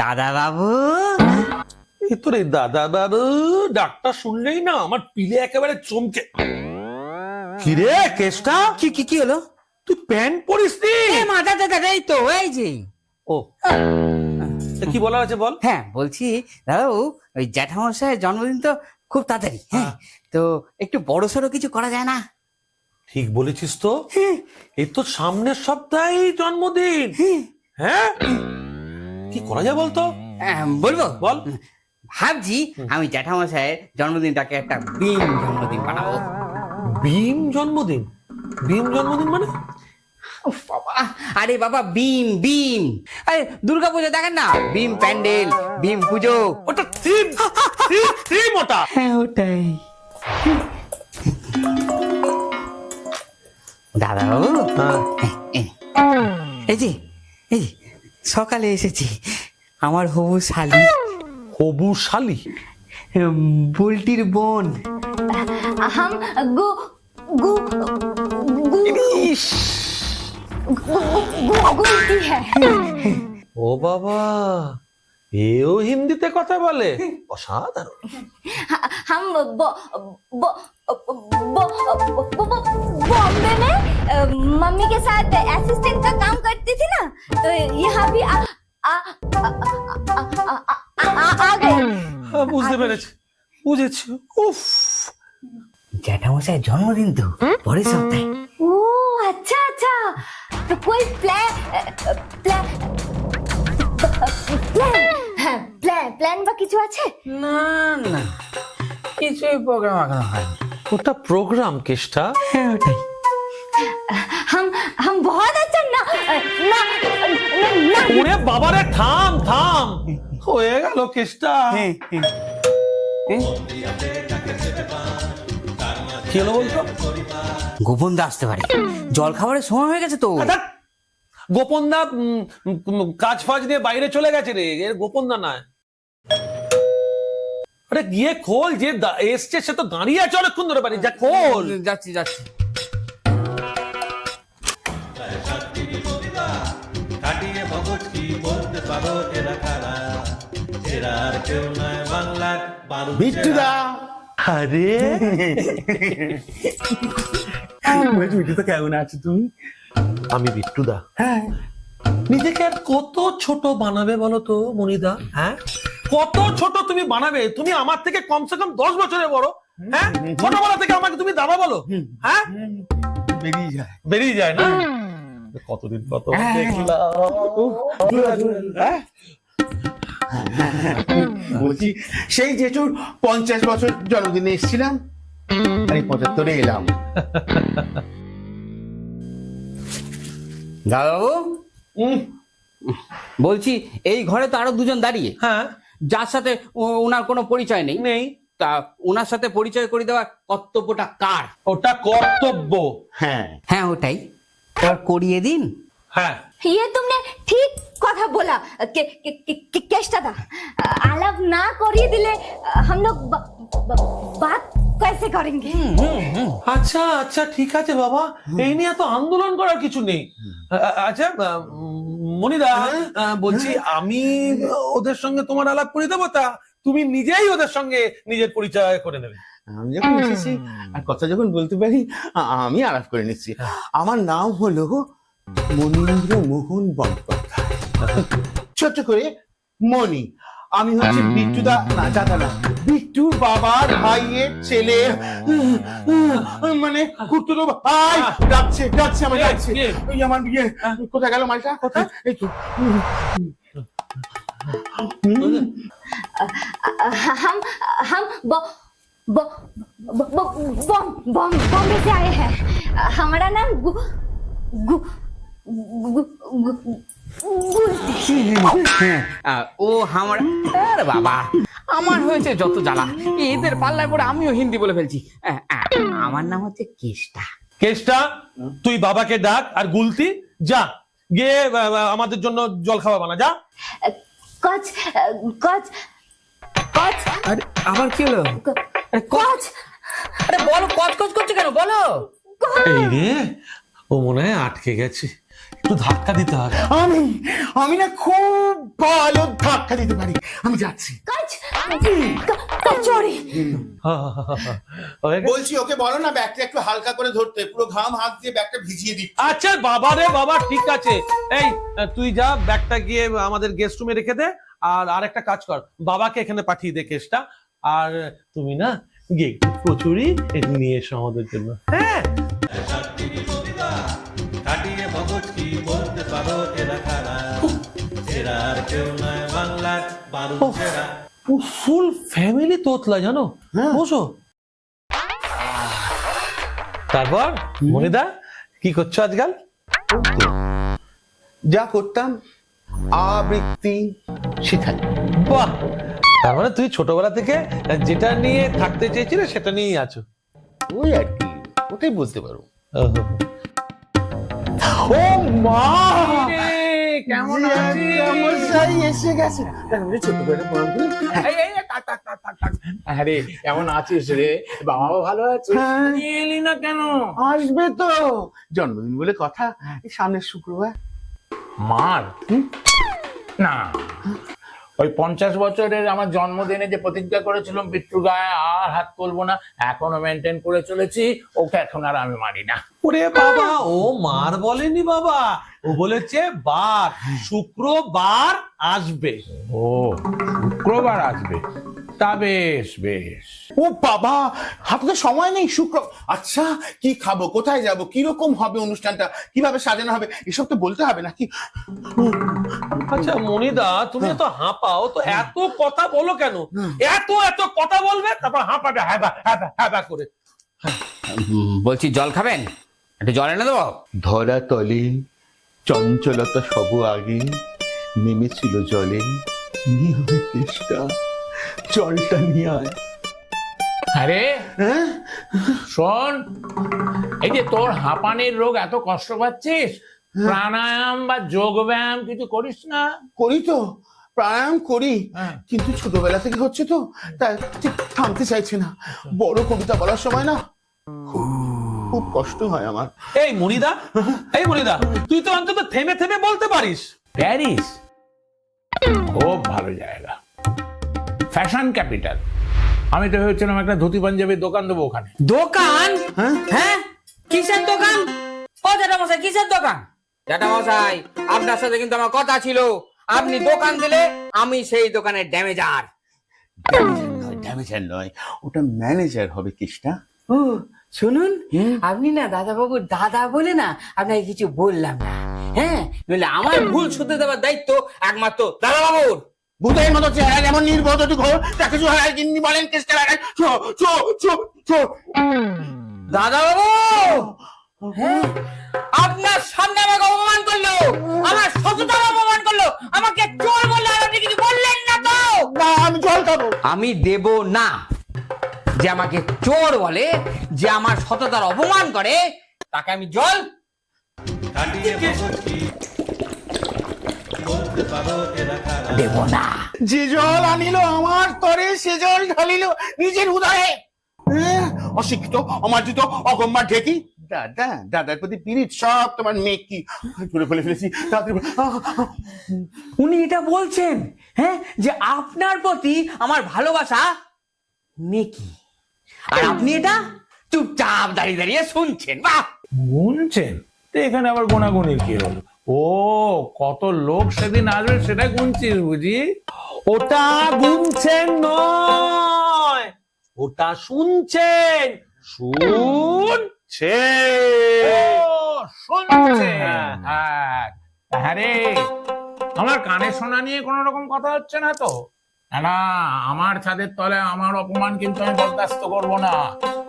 দাদা বাবু তোর এই দাদা বাবু ডাক্তার শুনলেই না আমার পিলে একেবারে চমকে। কিরে কেসটা কি কি কি হলো? তুই প্যান্ট পরিস নি? এ মা দাদা এই তো এই যে। ও। কি বলা আছে বল? হ্যাঁ বলছি দাদু ওই জ্যাঠামশাইয়ের জন্মদিন তো খুব তাড়াতাড়ি হ্যাঁ। তো একটু বড় সড়ো কিছু করা যায় না? ঠিক বলেছিস তো। এই তো সামনের সপ্তাহেই জন্মদিন। হ্যাঁ? কি করা যায় বলতো? বলব? বল। ভাবছি আমি জ্যাঠামশাইয়ের জন্মদিনটাকে একটা বিন জন্মদিন বানাবো ভীম জন্মদিন? ভীম জন্মদিন মানে? বাবা আরে বাবা বিম বিম আরে দুর্গা পুজো দেখেন না? বিম প্যান্ডেল বিম পুজো। ওটা থিম থিম থিম ওটা। হ্যাঁ ওটাই। দাদা বাবু হ্যাঁ। এই যে এই যে সকালে এসেছি আমার হবু শালি হবু শালি বুলটির বোন আহাম গু গু গু গু ও বাবা এও হিন্দিতে কথা বলে অসাধারণ हम बो, बो, बो, बो, बो, बॉम्बे में अ, मम्मी के साथ असिस्टेंट का काम करती थी ना तो यहाँ भी आ, आ, आ, आ, आ, आ, आ, आ गए হ্যাঁ, বুঝতে পেরেছি বুঝেছি উফ জ্যাঠামশাইয়ের জন্মদিন তো পরের সপ্তাহে ओ अच्छा अच्छा तो कोई प्लान प्लान প্ল্যান হ্যাঁ প্ল্যান প্ল্যান বা কিছু আছে? না না। কিছুই প্রোগ্রাম এখনও হয়নি। ওটা প্রোগ্রাম কেষ্টা? হ্যাঁ ওটাই। হাম হাম বহুত আচ্ছা না? না না ওরে বাবা রে থাম থাম। হয়ে গেল কেষ্টা। হ্যাঁ, হ্যাঁ। কি হলো বলতো? গোপন দা আসতে পারে। জল খাবারের সময় হয়ে গেছে তো। গোপনদা উম, উম, কাজ ফাজ নিয়ে বাইরে চলে গেছে রে। এর গোপনদা না আরে গিয়ে খোল যে এসছে সে তো দাঁড়িয়ে আছে অনেকক্ষণ ধরে বাড়ি। যা খোল। যাচ্ছি যাচ্ছি। কাটিয়ে ভগৎ কি বলতে পারো এরা কারা? এরা আর কেউ নয় বাংলার বারো বিট্টুদা। আরে। বলছি বিট্টু তো কেমন আছো তুমি? আমি বিট্টুদা। হ্যাঁ। নিজেকে আর কত ছোট বানাবে বলো তো মনিদা হ্যাঁ? কত ছোট তুমি বানাবে? তুমি আমার থেকে কমসে কম দশ বছরের বড়। হ্যাঁ? ছোটবেলা থেকে আমাকে তুমি দাদা বলো। হ্যাঁ? বেরিয়ে যায়। বেরিয়ে যায় না? কতদিন কত দেখলাম হ্যাঁ? বলছি সেই যে জেঠুর পঞ্চাশ বছর জন্মদিনে এসেছিলাম। পঁচাত্তরে এলাম। দাদাবাবু উম, বলছি এই ঘরে তো আরো দুজন দাঁড়িয়ে হ্যাঁ যার সাথে ও- ওনার কোনো পরিচয় নেই নেই তা ওনার সাথে পরিচয় করে দেওয়ার কর্তব্যটা কার ওটা কর্তব্য হ্যাঁ হ্যাঁ ওটাই এবার করিয়ে দিন হ্যাঁ ये तुमने ठीक কথা बोला के, के, के, के, केष्टा था आलाप ना करिए दिले हम लोग ब- ब- बात कैसे करेंगे আচ্ছা আচ্ছা ঠিক আছে বাবা এই নিয়ে তো আন্দোলন করার কিছু নেই আ- আচ্ছা আহ, উম, মনিদা আহ, বলছি আমি ওদের সঙ্গে তোমার আলাপ করে দেবো তা তুমি নিজেই ওদের সঙ্গে নিজের পরিচয় করে নেবে আমি যখন এসেছি আর কথা যখন বলতে পারি আ- আমি আলাপ করে নিচ্ছি আমার নাম হলো মনীন্দ্র মোহন বন্দ্যোপাধ্যায় ছোট্ট করে মণি আমি হচ্ছে বিট্টুদা না দাদা না বিট্টুর বাবার ভাইয়ের ছেলে মানে কুট্টুর ভাই ডাকছে ডাকছে আমার কে? ডাকছে কে? ওই আমার বিয়ে কোথায় গেল মালটা কোথায় এই তো हम हम ब, ब, ब, ब, बॉम बॉम बॉम्बे से आए हैं हमारा नाम गु गु गु गु गुलती ও আমার বাবা আমার হয়েছে যত জ্বালা। এদের পাল্লায় পড়ে আমিও হিন্দি বলে ফেলছি। আমার নাম হচ্ছে কেষ্টা। কেষ্টা তুই বাবাকে ডাক আর গুলতি যা গিয়ে আমাদের জন্য জল খাওয়া বানা যা। কচ কচ কচ। আরে আবার কি হলো? কচ। আরে বলো কচ কচ করছে কেন? বলো। এই রে ও মনে হয় আটকে গেছে। একটু ধাক্কা দিতে হবে। আমি আমি না খুব ভালো ধাক্কা দিতে পারি। আমি যাচ্ছি। কাজ? বলছি ওকে বলো না ব্যাগটা একটু হালকা করে ধরতে। পুরো ঘাম হাত দিয়ে ব্যাগটা ভিজিয়ে দিচ্ছি। আচ্ছা বাবা রে বাবা ঠিক আছে। এই তুই যা ব্যাগটা গিয়ে আমাদের গেস্ট রুমে রেখে দে আর আরেকটা কাজ কর। বাবাকে এখানে পাঠিয়ে দে কেসটা আর তুমি না গিয়ে কচুরি নিয়ে এসো আমাদের জন্য। হ্যাঁ? বলতে পারো কারা? এরা আর কেউ নয় বাংলার বারুদ ছেড়া ফুল ফ্যামিলি তোতলা জানো? হ্যাঁ। বসো। তারপর মনিদা কি করছ আজকাল? যা করতাম আবৃত্তি শেখাই। বাহ! তার মানে তুই ছোটবেলা থেকে যেটা নিয়ে থাকতে চেয়েছিলে সেটা নিয়েই আছো। ওই আর কি ওটাই বলতে পারো। ও মা! কেমন মশাই এসে গেছে। ছোট করে প্রণাম করি। আরে কেমন আছিস রে? বাবা ভালো আছে? হ্যাঁ, এলি না কেন? আসবে তো। জন্মদিন বলে কথা। সামনের শুক্রবার। মার? না। ওই পঞ্চাশ বছরের আমার জন্মদিনে যে প্রতিজ্ঞা করেছিলাম পিতৃ গায়ে আর হাত তুলবো না এখনও মেনটেন করে চলেছি ওকে এখন আর আমি মারি না। ওরে বাবা ও মার বলেনি বাবা ও বলেছে বার শুক্রবার আসবে। ও শুক্রবার আসবে। তা বেশ বেশ। ও বাবা হাতে সময় নেই শুক্র। আচ্ছা কি খাব কোথায় যাব কীরকম হবে অনুষ্ঠানটা কীভাবে সাজানো হবে এসব তো বলতে হবে নাকি? আচ্ছা মনিদা তুমি তো হাঁপাও তো এত কথা বলো কেন? এত এত কথা বলবে তারপর হাঁপাবে হ্যাবা হ্যাবা হ্যাবা করে। বলছি জল খাবেন? একটু জল এনে দেবো? ধরা তলে চঞ্চলতা সব আগে নেমেছিল জলে। নিয়ে কেষ্টা জলটা নিয়ে আয়। আরে হ্যাঁ? শোন এই যে তোর হাঁপানির রোগ এত কষ্ট পাচ্ছিস? প্রাণায়াম বা যোগ ব্যায়াম কিছু করিস না? করি তো প্রাণায়াম করি। হ্যাঁ। কিন্তু ছোটবেলা থেকে হচ্ছে তো তাই ঠিক থামতে চাইছে না। বড় কবিতা বলার সময় না খুব- খুব কষ্ট হয় আমার। এই মনিদা এই মনিদা তুই তো অন্তত থেমে থেমে বলতে পারিস। প্যারিস? খুব ভালো জায়গা। ফ্যাশন ক্যাপিটাল আমি তো ভেবেছিলাম একটা ধুতি পাঞ্জাবির দোকান দেবো ওখানে। দোকান? হ্যাঁ। কিসের দোকান? ও জ্যাঠা মশাই কিসের দোকান? জ্যাঠা মশাই আপনার সাথে কিন্তু আমার কথা ছিল। আপনি দোকান দিলে আমি সেই দোকানের ড্যামেজার ড্যামেজার নয় ওটা ম্যানেজার হবে কৃষ্ণা ও শুনুন আপনি না দাদা বাবুর দাদা বলে না আপনাকে কিছু বললাম না। হ্যাঁ? নইলে আমার ভুল শুধরে দেওয়ার দায়িত্ব একমাত্র দাদা বাবুর ভূতের মতো চেহারা যেমন নির্বোধ ঘোর তাকে যিনি বলেন কেষ্টা লাগায় চো চো চো চো দাদা বাবু হ্যাঁ? আপনার সামনে আমাকে অপমান করল। আমার অপমান করল। আমাকে চোর বলল আর আপনি কিছু বললেন না তো। না আমি জল খাব আমি দেব না যে আমাকে চোর বলে যে আমার সততার অপমান করে তাকে আমি জল কাটিয়ে দেব না। যে জল আনিল আমার তরে সে জল ঢালিল নিজের উদয়ে। হ্যাঁ, অশিক্ষিত অমার্জিত অগম্মা ঢেকি। দাদা দাদার প্রতি পিরিত সব তোমার মেয়ে কি তুলে ফেলে ফেলেছি উনি এটা বলছেন হ্যাঁ যে আপনার প্রতি আমার ভালোবাসা মেকি আর আপনি এটা চুপচাপ দাঁড়িয়ে দাঁড়িয়ে শুনছেন বাহ! গুনছেন তো এখানে আবার গোনাগুনির কি হলো? ও কত লোক সেদিন আসবে সেটা গুনছিস বুঝি? ওটা গুনছেন নয় ওটা শুনছেন শুনছে শুনছে হ্যাঁ হ্যাঁ। রে। আমার কানে শোনা নিয়ে কোন রকম কথা হচ্ছে না তো? না, না আমার ছাদের তলে আমার অপমান কিন্তু আমি বরদাস্ত করব না।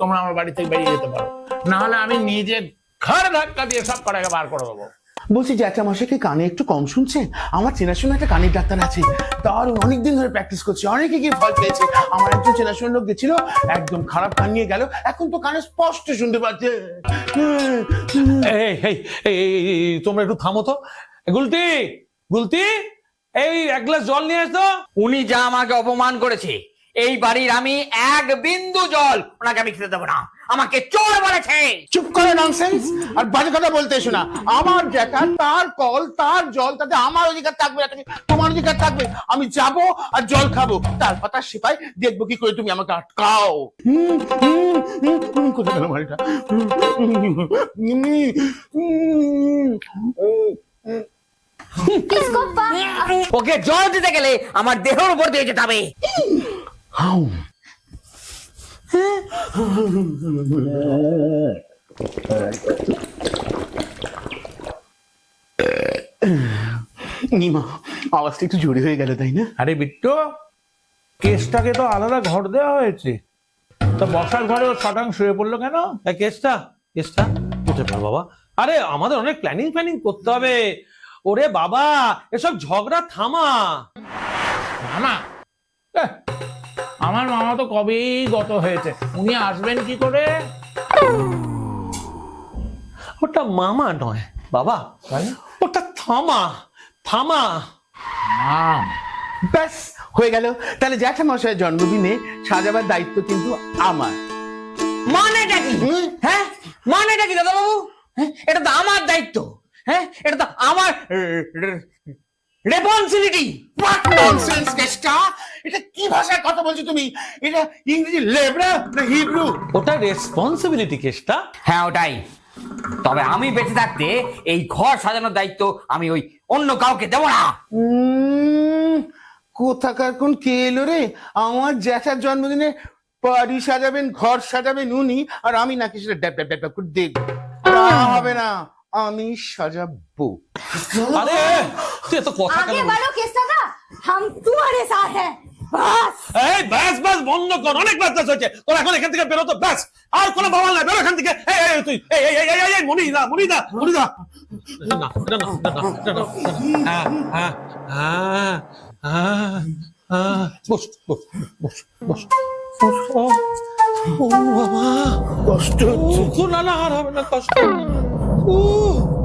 তোমরা আমার বাড়ি থেকে বেরিয়ে যেতে পারো। না হলে আমি নিজে ঘর ধাক্কা দিয়ে সব কটাকে বার করে দেবো। বলছি জ্যাঠা মশাইকে কানে একটু কম শুনছে? আমার চেনাশোনা একটা কানের ডাক্তার আছে। দারুণ অনেকদিন ধরে প্র্যাকটিস করছে অনেকে গিয়ে ফল পেয়েছে। আমার একজন চেনাশোনা লোক গেছিল একদম খারাপ কান নিয়ে গেল। এখন তো কানে স্পষ্ট শুনতে পাচ্ছে। এই, এই, এই, তোমরা একটু থামো তো। গুলতি গুলতি এই এক গ্লাস জল নিয়ে আসতো উনি যা আমাকে অপমান করেছে এই বাড়ির আমি এক বিন্দু জল ওনাকে আমি খেতে দেবো না। আমাকে চোর বলেছে। চুপ করে ননসেন্স আর বাজে কথা বলতে এসো না। আমার জ্যাঠা তার কল তার জল তাতে আমার অধিকার থাকবে না তোমার অধিকার থাকবে। আমি যাব আর জল খাব। তার কথা সেপাই দেখব কি করে তুমি আমাকে আটকাও। ওকে জল দিতে গেলে আমার দেহের উপর দিয়ে যেতে হবে। নিমা আওয়াজটা একটু জোরে হয়ে গেল তাই না? আরে বিট্টু কেসটাকে তো আলাদা ঘর দেওয়া হয়েছে। তা বসার ঘরে ও শটাং শুয়ে পড়ল কেন? কেসটা কেসটা? উঠে পড় বাবা? আরে আমাদের অনেক প্ল্যানিং প্ল্যানিং করতে হবে। ওরে বাবা এসব ঝগড়া থামা। মামা এহ, আমার মামা তো কবেই গত হয়েছে। উনি আসবেন কি করে? ওটা মামা নয় বাবা। ওটা থামা থামা। ব্যাস হয়ে গেল। তাহলে জ্যাঠা মশাইয়ের জন্মদিনে সাজাবার দায়িত্ব কিন্তু আমার। মানেটা কি? হুম? হ্যাঁ? মানেটা কি দাদা বাবু এটা তো আমার দায়িত্ব। হ্যাঁ? এটা তো আমার রেসপন্সিবিলিটি What nonsense, কেষ্টা? এটা কি ভাষায় কথা বলছো তুমি? এটা ইংরেজি লেবরা না হিব্রু? ওটা রেসপন্সিবিলিটি কেসটা হ্যাঁ ওটাই। তবে আমি বেঁচে থাকতে এই ঘর সাজানোর দায়িত্ব আমি ওই অন্য কাউকে দেবো না। উম, কোথাকার কোন কে এলো রে? আমার জ্যাঠার জন্মদিনে বাড়ি সাজাবেন ঘর সাজাবেন উনি আর আমি নাকি সেটা ড্যাব ড্যাব ড্যাব করে দেখব হবে না। আমি সাজাবো। আরে তুই কথা আগে বলো না হাম তোমারে সাথ হ্যায়। অনেক এখন এখান থেকে আর কোনো এখান থেকে। কষ্ট না হবে না কষ্ট। ও